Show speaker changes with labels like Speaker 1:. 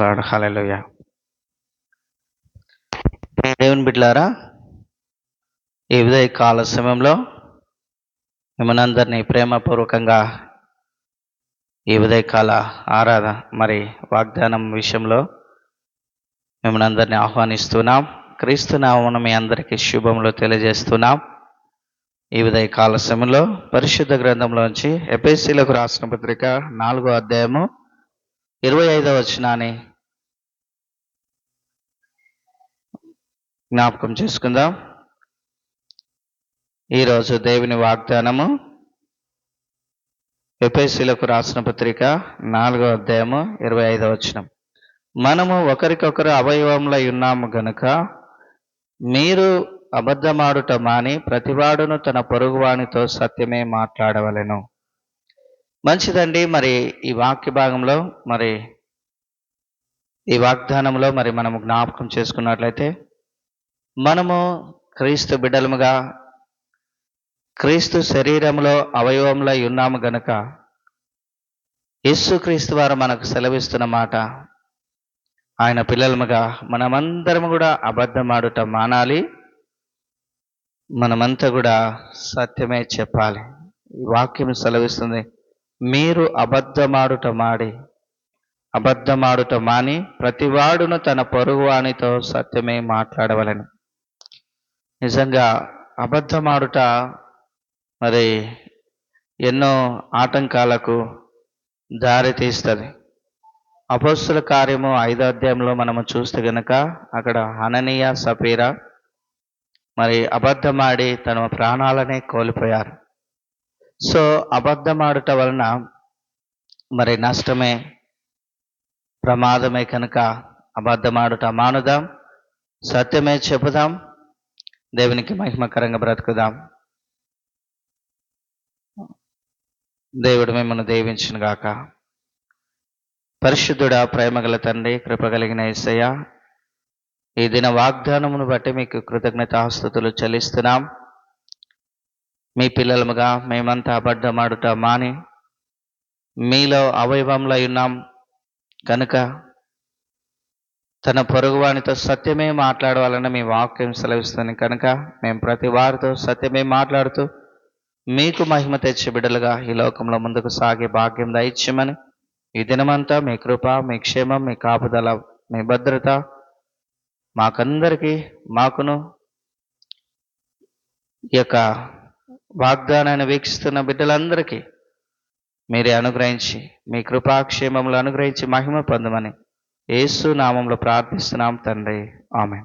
Speaker 1: హల్లెలూయ దేవుని బిడ్లారా ఈ ఉదయ కాల సమయంలో మిమ్మల్ని అందరినీ ప్రేమపూర్వకంగా ఈ ఉదయకాల ఆరాధన మరి వాగ్దానం విషయంలో మిమ్మల్ని అందరినీ ఆహ్వానిస్తున్నాం. క్రీస్తు మీ అందరికీ శుభములు తెలియజేస్తున్నాం. ఈ ఉదయ కాల సమయంలో పరిశుద్ధ గ్రంథంలోంచి ఎపిఎస్సీలకు రాసిన పత్రిక నాలుగో అధ్యాయము ఇరవై ఐదవ వచనాన్ని జ్ఞాపకం చేసుకుందాం. ఈరోజు దేవుని వాగ్దానము ఎపిఎస్సీలకు రాసిన పత్రిక నాలుగో అధ్యాయము ఇరవై ఐదవ వచనం. మనము ఒకరికొకరు అవయవములై ఉన్నాము గనుక మీరు అబద్ధమాడుట మాని ప్రతివాడును తన పొరుగువానితో సత్యమే మాట్లాడవలెను. మంచిదండి. మరి ఈ వాక్య భాగంలో మరి ఈ వాగ్దానంలో మరి మనము జ్ఞాపకం చేసుకున్నట్లయితే మనము క్రీస్తు బిడ్డలముగా క్రీస్తు శరీరంలో అవయవంలో ఉన్నాము గనుక యేసుక్రీస్తు వారు మనకు సెలవిస్తున్న మాట ఆయన పిల్లలముగా మనమందరం కూడా అబద్ధమాడుట మానాలి. మనమంతా కూడా సత్యమే చెప్పాలి. ఈ వాక్యం సెలవిస్తుంది. మీరు అబద్ధమాడుట మాడి. అబద్ధమాడుట మాని ప్రతివాడును తన పొరుగువానితో సత్యమే మాట్లాడవలను. నిజంగా అబద్ధమాడుట మరి ఎన్నో ఆటంకాలకు దారి తీస్తుంది. అపస్సుల కార్యము ఐదో అధ్యాయంలో మనము చూస్తే గనక అక్కడ హననీయ సపీరా మరి అబద్ధమాడి తమ ప్రాణాలనే కోల్పోయారు. సో అబద్ధమాడుట వలన మరి నష్టమే ప్రమాదమే కనుక అబద్ధమాడుట మానుదాం సత్యమే చెబుదాం దేవునికి మహిమకరంగా బ్రతుకుదాం. దేవుడు మిమ్మల్ని దీవించును గాక. పరిశుద్ధుడా ప్రేమగల తండ్రి కృపగలిగిన ఏసయ్య ఈ దిన వాగ్దానమును బట్టి మీకు కృతజ్ఞతాస్తుతులు చెల్లిస్తున్నాం. మీ పిల్లలముగా మేమంతా అబద్ధమాడుట మాని మీలో అవయవంలో ఉన్నాం. కనుక తన పొరుగువానితో సత్యమే మాట్లాడవాలని మీ వాక్యం సెలవిస్తుంది. కనుక మేము ప్రతి వారితో సత్యమే మాట్లాడుతూ మీకు మహిమ తెచ్చి బిడ్డలుగా ఈ లోకంలో ముందుకు సాగే భాగ్యం దయచ్యమని ఈ దినమంతా మీ కృప మీ క్షేమం మీ కాపుదల మీ భద్రత మాకందరికీ మాకును ఈ యొక్క వాగ్దానాన్ని వీక్షిస్తున్న బిడ్డలందరికీ మీరే అనుగ్రహించి మీ కృపాక్షేమములు అనుగ్రహించి మహిమ పొందమని యేసు నామంలో ప్రార్థిస్తున్నాం తండ్రి. ఆమె